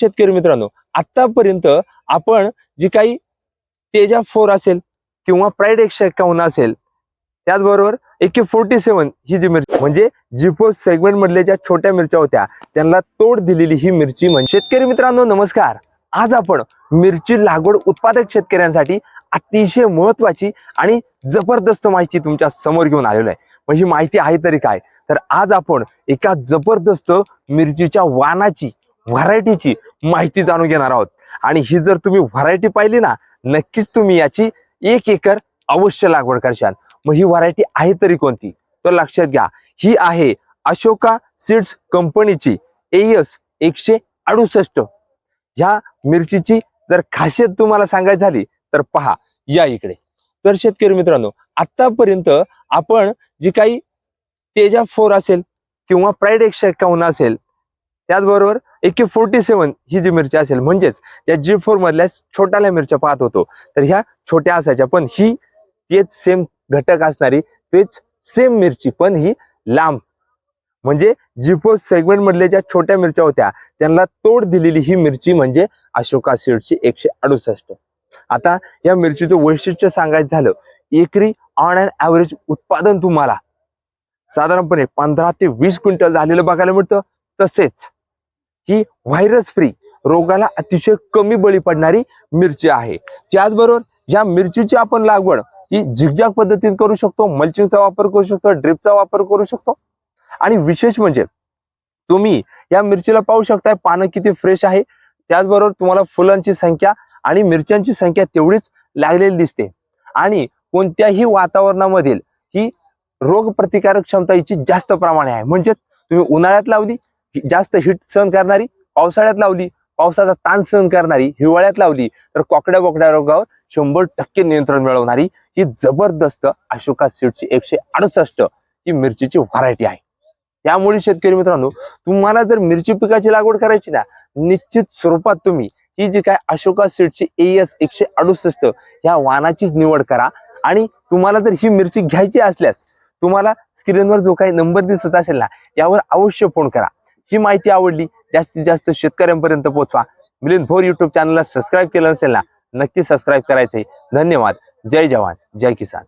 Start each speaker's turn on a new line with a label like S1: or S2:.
S1: शेतकरी मित्रांनो आतापर्यंत आपण जी काही तेजा फोर असेल किंवा प्राईड एकशे एक्कावन्न असेल त्याचबरोबर एके फोर्टी सेवन ही जी मिरची म्हणजे जिफो सेगमेंट मधल्या ज्या छोट्या मिरच्या होत्या त्यांना तोड दिलेली ही मिरची म्हणजे शेतकरी मित्रांनो नमस्कार. आज आपण मिरची लागवड उत्पादक शेतकऱ्यांसाठी अतिशय महत्वाची आणि जबरदस्त माहिती तुमच्यासमोर घेऊन आलेलो आहे. मग ही माहिती आहे तरी काय? तर आज आपण एका जबरदस्त मिरचीच्या वाणाची व्हरायटीची माहिती जाणून घेणार आहोत. आणि ही जर तुम्ही व्हरायटी पाहिली ना नक्कीच तुम्ही याची एक एकर अवश्य लागवड करशाल मग ही व्हरायटी आहे तरी कोणती? तर लक्षात घ्या ही आहे अशोका सीड्स कंपनीची एस एकशे अडुसष्ट. ह्या मिरचीची जर खासियत तुम्हाला सांगायची झाली तर पहा या इकडे. तर शेतकरी मित्रांनो आतापर्यंत आपण जी काही तेजा फोर असेल किंवा प्राईड एकशे एक्कावन्न असेल त्याचबरोबर एके फोर्टी सेवन ही जी मिरची असेल म्हणजेच त्या जी फोर मधल्या छोट्याल्या मिरच्या पाहत होतो तर ह्या छोट्या असायच्या पण ही तेच सेम घटक असणारी तेच सेम मिरची पण ही लांब. म्हणजे जी फोर सेगमेंट मधल्या ज्या छोट्या मिरच्या होत्या त्यांना तोड दिलेली ही मिरची म्हणजे अशोका सीडची एकशे अडुसष्ट. आता या मिरचीचं वैशिष्ट्य सांगायचं झालं एकरी ऑन अँड ॲव्हरेज उत्पादन तुम्हाला साधारणपणे पंधरा ते वीस क्विंटल झालेलं बघायला मिळतं तसेच ही व्हायरस फ्री रोगाला अतिशय कमी बळी पडणारी मिरची आहे. त्याचबरोबर या मिरचीची आपण लागवड ही झिगझॅग पद्धतीत करू शकतो मल्चिंगचा वापर करू शकतो ड्रिपचा वापर करू शकतो. आणि विशेष म्हणजे तुम्ही या मिरचीला पाहू शकताय पानं किती फ्रेश आहे. त्याचबरोबर तुम्हाला फुलांची संख्या आणि मिरच्यांची संख्या तेवढीच लागलेली दिसते. आणि कोणत्याही वातावरणामधील ही रोग प्रतिकारक क्षमता हिची जास्त प्रमाणे आहे. म्हणजे तुम्ही उन्हाळ्यात लावली जास्त हिट सहन करणारी पावसाळ्यात लावली पावसाचा ताण सहन करणारी हिवाळ्यात लावली तर कोकड्या बोकड्या रोगावर शंभर टक्के नियंत्रण मिळवणारी ही जबरदस्त अशोका सीडची एकशे अडुसष्ट ही मिरचीची व्हरायटी आहे. त्यामुळे शेतकरी मित्रांनो तुम्हाला जर मिरची पिकाची लागवड करायची ना निश्चित स्वरूपात तुम्ही ही जी काय अशोका सीडची एस एकशे अडुसष्ट ह्या वाहनाचीच निवड करा आणि तुम्हाला जर ही मिरची घ्यायची असल्यास तुम्हाला स्क्रीनवर जो काही नंबर दिसत असेल ना यावर अवश्य फोन करा. ही माहिती आवडली जास्तीत जास्त शेतकऱ्यांपर्यंत पोहोचवा. मिलिंद भोर युट्यूब चॅनलला सबस्क्राईब केलं असेल ना नक्की सबस्क्राईब करायचंय. धन्यवाद. जय जवान. जय किसान.